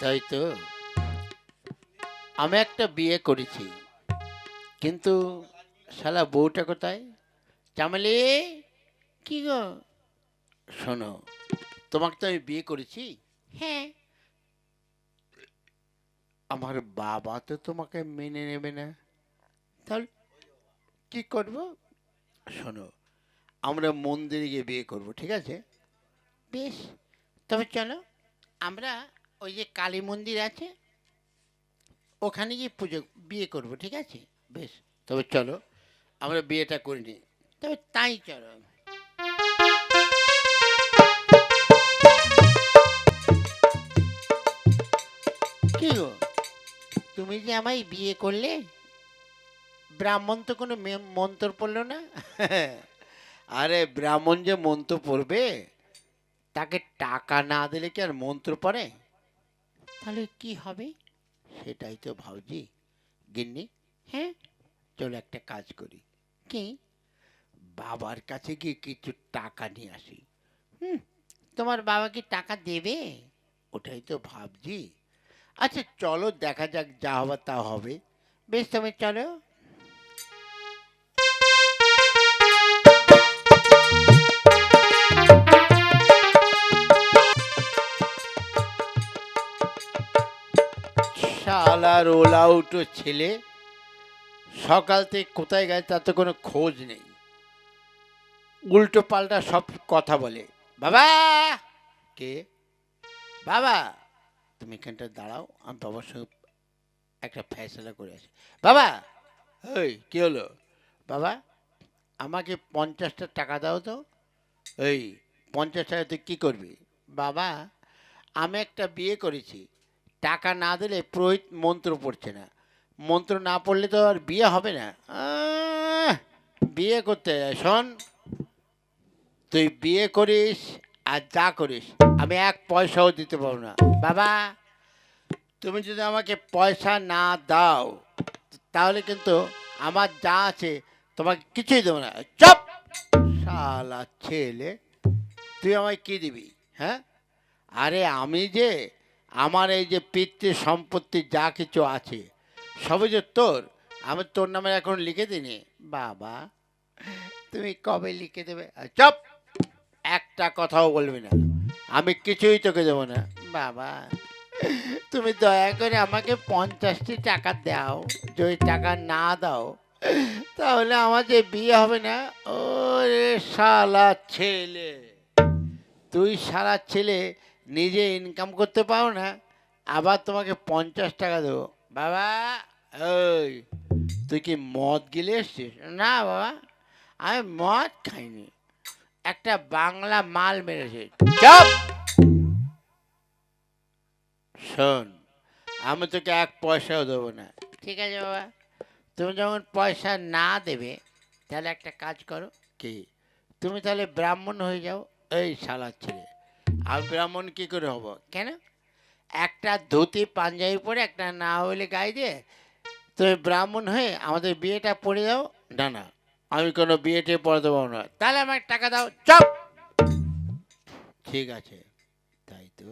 তাই তো? আমি একটা বিয়ে করেছি কিন্তু শালা বউটা কোথায়? চামেলি কি গো? শোনো তোমাকে তো আমি বিয়ে করেছি? হ্যাঁ। আমার বাবা তো তোমাকে মেনে নেবে না। তাহলে কি করব? শোনো আমরা মন্দিরে গিয়ে বিয়ে করব ঠিক আছে? বেশ তবে চলো আমরা ওই যে কালী মন্দির আছে, ওখানে গিয়ে পুজো, বিয়ে করব, ঠিক আছে? বেশ, তবে চলো, আমরা বিয়েটা করে নিই। তবে তাই চলো। কি গো? তুমি যে আমায় বিয়ে করলে, ব্রাহ্মণ তো কোনো মন্ত্র পড়ল না? আরে, ব্রাহ্মণ যে মন্ত্র পড়বে, তাকে টাকা না দিলে কি আর মন্ত্র পড়ে? তাহলে কি হবে? সেটাই তো ভাবছি। গিন্নি হ্যাঁ? চলো একটা কাজ করি। কি? বাবার কাছে গিয়ে কিছু টাকা নিয়ে আসি। হুম তোমার বাবা কি টাকা দেবে? ওটাই তো ভাবছি। আচ্ছা চলো দেখা যাক যা হবার তা হবে। বেশ তুমি চলো। রোল আউটো ছেলে, সকাল থেকে কোথায় গেছে তার তো কোনো খোঁজ নেই। উল্টো পাল্টা সব কথা বলে, বাবা! কে? বাবা! তুমি এখানটা দাঁড়াও, আমি বাবার সঙ্গে একটা ফেসলা করে আসি। বাবা! ওই কী হলো? বাবা, আমাকে পঞ্চাশটা টাকা দাও তো। এই, পঞ্চাশ টাকা তুই কী করবি? বাবা, আমি একটা বিয়ে করেছি টাকা না দিলে পুরোহিত মন্ত্র পড়ছে না। মন্ত্র না পড়লে তো আর বিয়ে হবে না। বিয়ে করতে শোন, তুই বিয়ে করিস আর যা করিস, আমি এক পয়সাও দিতে পারব না। বাবা, তুমি যদি আমাকে পয়সা না দাও, তাহলে কিন্তু আমার যা আছে তোমাকে কিছুই দেবো না। চপ! শালা ছেলে, তুই আমায় কি দিবি হ্যাঁ? আরে আমি যে আমার এই যে পিতৃ সম্পত্তি যা কিছু আছে, সবই যে তোর? আমি তোর নামে এখন লিখে দিনি বাবা, তুমি কবে লিখে দেবে? চপ! একটা কথাও বলবি না। আমি কিছুই তোকে দেবো না। বাবা, তুমি দয়া করে আমাকে পঞ্চাশটি টাকা দাও। যদি টাকা না দাও, তাহলে আমার যে বিয়ে হবে না, ওরে শালা ছেলে। তুই সারা ছেলে নিজে ইনকাম করতে পারো না, আবার তোমাকে পঞ্চাশ টাকা দেবো। বাবা ওই তুই কি মদ গিলে এসছিস? না বাবা, আমি মদ খাইনি। একটা বাংলা মাল মেরেছে। শোন, আমি তোকে এক পয়সাও দেবো না। ঠিক আছে বাবা। তুমি যখন পয়সা না দেবে, তাহলে একটা কাজ করো। কি? তুমি তাহলে ব্রাহ্মণ হয়ে যাও, এই শালার ছেলে। আর ব্রাহ্মণ কি করে হব? কেন? একটা ধুতি পাঞ্জাবি পরে, একটা না হইলে গায়ে দিয়ে তুমি ব্রাহ্মণ হয়ে আমাদের বিয়েটা পড়ে যাও না না, আমি কোনো বিয়েটে পড়াতে পারব না। তাহলে আমাকে টাকা দাও, চপ! ঠিক আছে, তাই তো।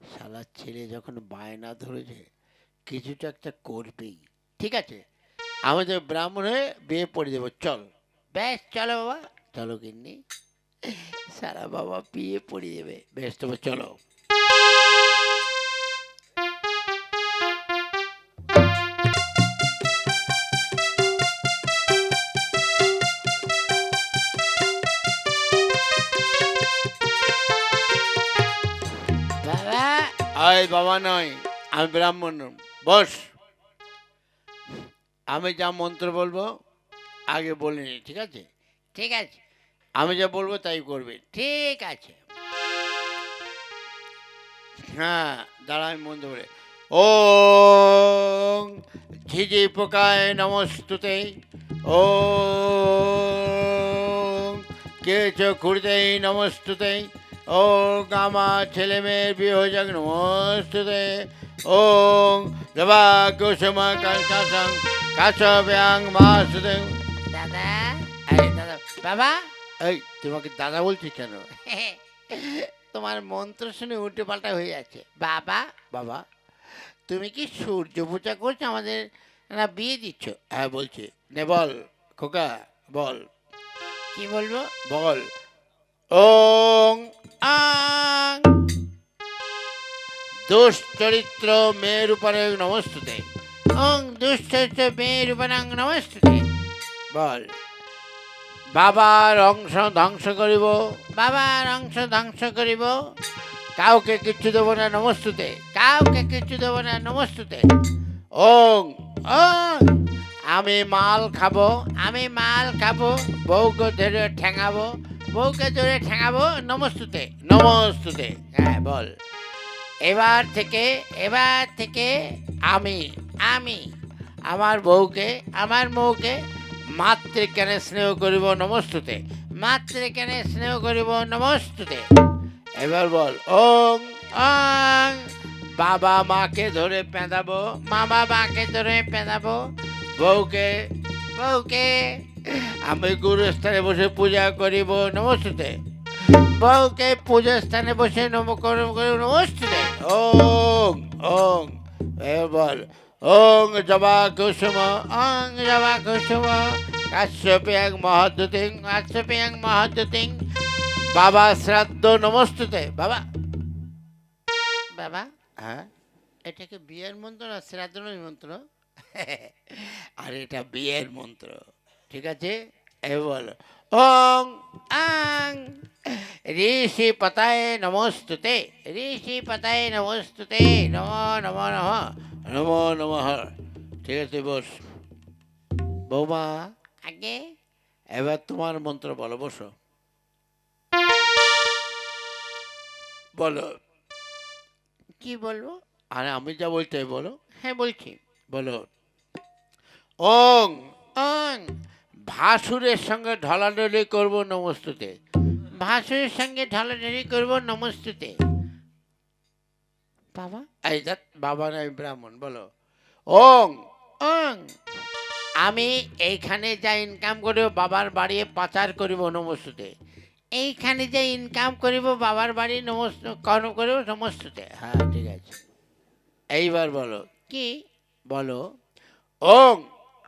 শালার ছেলে যখন বায়না ধরেছে কিছুটা একটা করবেই। ঠিক আছে আমাদের ব্রাহ্মণ হয়ে বিয়ে পড়ে দেবো, চল। ব্যাস, চলো বাবা, চলো কিন্নি সারা বাবা বিয়ে পড়ে যাবে বেশ তবে চলো। বাবা? আয় বাবা নয় আমি ব্রাহ্মণ বস আমি যা মন্ত্র বলব আগে বলে নি ঠিক আছে? ঠিক আছে। আমি যা বলব তাই করবে। ঠিক আছে। হ্যাঁ দাঁড়া আমি মন্ত্র বলে ও ঝিঝি পোকায় নমস্তুতে। ও কেচ খুঁড়তেই নমস্তুতে। ও গামা ছেলে মেয়ের বিহজাগ নমস্তুতে। ও দেবা কুসুমা কাঙ্কাসং কাশব্যাং মাসুতে দাদা দাদা, বাবা। এই তোমাকে দাদা বলছি কেন? তোমার মন্ত্র শুনে উল্টো পাল্টা হয়ে যাচ্ছে। বাবা বাবা। তুমি কি সূর্য পূজা করছ? আমাদের না বিয়ে দিচ্ছ? হ্যাঁ বলছি। নে বল খোকা বল। কি বলব? বল। ওং আং। দুশ্চরিত্র মেয়ের উপরে নমস্তুতে। ওং দুশ্চরিত্র মেয়ের উপরে নমস্তুতে। বল। বাবার অংশ ধ্বংস করিব। বাবার অংশ ধ্বংস করিব। কাউকে কিচ্ছু দেবো না নমস্তুতে। কাউকে কিচ্ছু দেবো না নমস্তুতে। ওং। ওং। আমি মাল খাব। আমি মাল খাব। বউকে ধরে ঠেঙাবো। বউকে ধরে ঠেঙাবো নমস্তুতে। নমস্তুতে। হ্যাঁ বল। এবার থেকে এবার থেকে আমি আমি আমার বউকে আমার বউকে মাতৃজ্ঞানে স্নেহ করিব, নমস্তুতে। মাতৃজ্ঞানে স্নেহ করিব, নমস্তুতে। এবার বল, ওং অং বাবা মাকে ধরে পেঁদাবো, মামা মাকে ধরে পেঁদাবো, বউকে বউকে। আমি গুরুস্থানে বসে পূজা করিব, নমস্তুতে। বউকে পূজা স্থানে বসে নমকরণ করে নমস্তুতে। ওং ওং। এবার বল ওং জবা কুসুম ওং জবা কুসুম। কাশ্যপিয়াং মহাদ্যুতিং কাশ্যপিয়াং মহাদ্যুতিং বাবা শ্রাদ্ধ নমস্তুতে। বাবা। বাবা হ্যাঁ? এটা কি বিয়ের মন্ত্র না শ্রাদ্ধ মন্ত্র আর এটা বিয়ের মন্ত্র। ঠিক আছে। এ বল। ওং আং। ঋষি পতায় নমস্তুতে। ঋষি পতায় নমস্তুতে। নম নম নম। নম নমঃ ঠিক আছে বস। বৌমা আগে? এবার তোমার মন্ত্র বলো বসো। বলো। কি বলব? আরে আমি যা বলতে বলো। হ্যাঁ বলছি। বলো। ওং ওং। ভাসুরের সঙ্গে ঢলাঢলি করব নমস্তুতে। ভাসুরের সঙ্গে ঢলাঢলি করব নমস্তুতে। বাবা? এই বাবা নয় ব্রাহ্মণ বলো। ওং ওং আমি এইখানে যা ইনকাম করিব বাবার বাড়ি পাচার করিব নমস্তুতে। এইখানে যে ইনকাম করিব বাবার বাড়ি নমস্ত কর্ম করিব নমস্তুতে। হ্যাঁ ঠিক আছে। এইবার বলো। কি? বলো। ওং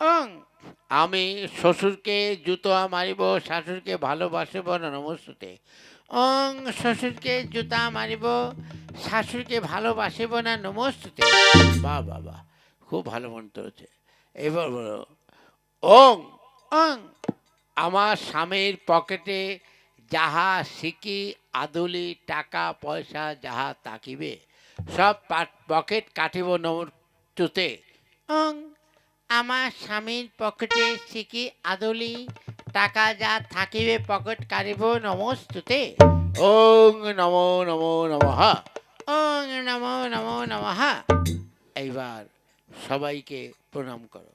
ওং আমি শ্বশুরকে জুতো মারিব শাশুড়কে ভালোবাসিব না নমস্তুতে। ওং, শ্বশুরকে জুতা মারিব, শাশুড়কে ভালোবাসিব না, নমস্তুতে। বাহ বাহ খুব ভালো মন্ত্র হচ্ছে। এবার বলো, ওং ওং, আমার স্বামীর পকেটে যাহা সিকি, আদুলি, টাকা, পয়সা যাহা তাকিবে সব পকেট কাটিব নমস্তুতে। ওং, আমার স্বামীর পকেটে সিকি, আদলি টাকা যা থাকিবে পকেট কাটিব নমস্তুতে। ওং নমো নমো নমঃ। ওং নমো নমো নমঃ। এইবার সবাইকে প্রণাম করো।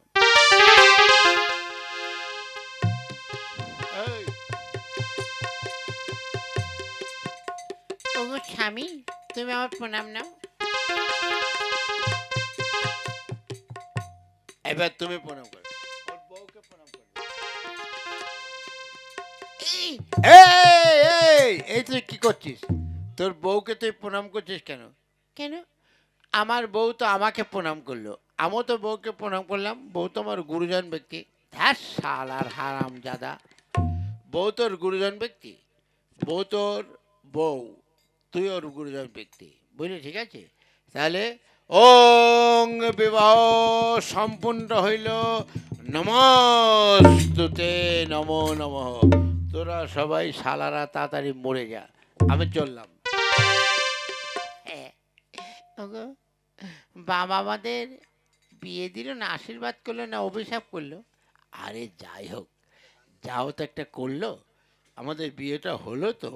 স্বামী তুমি আমার প্রণাম নাও। এবার তুমি প্রণাম করো। এই এই, এই তুই কি করছিস? তোর বউকে তুই প্রণাম করছিস কেন? কেন? আমার বউ তো আমাকে প্রণাম করল। আমিও তো বউকে প্রণাম করলাম। বউ তো আমার গুরুজন ব্যক্তি। ধ্যাস শালার হারাম জাদা। বউ তোর গুরুজন ব্যক্তি। বউ তোর বউ। তুই ওর গুরুজন ব্যক্তি। বুঝলি? ঠিক আছে? তাহলে ওং বিবাহ সম্পূর্ণ হইল। নমস্তুতে নমো নমঃ। তোরা সবাই শালারা তাড়াতাড়ি মরে যা। আমি চললাম। ওগো, বাবা আমাদের বিয়ে দিল না আশীর্বাদ করল না অভিশাপ করল। আরে যাই হোক যাও তো একটা করল। আমাদের বিয়েটা হলো তো।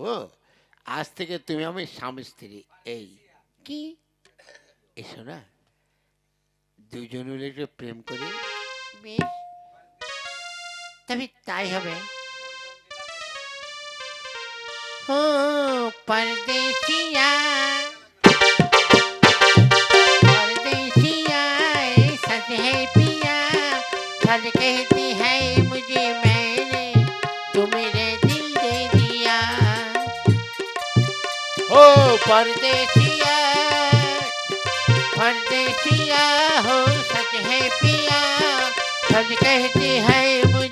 আজ থেকে তুমি আমি স্বামী স্ত্রী এই। কি? এসো না। দুজন মিলে একটু প্রেম করি। বেশ। তবে তাই হবে। हो परदेसिया परदेसिया है दिया। हो परदेसिया परदेसिया हो सच है पिया। सच कहती है, मुझे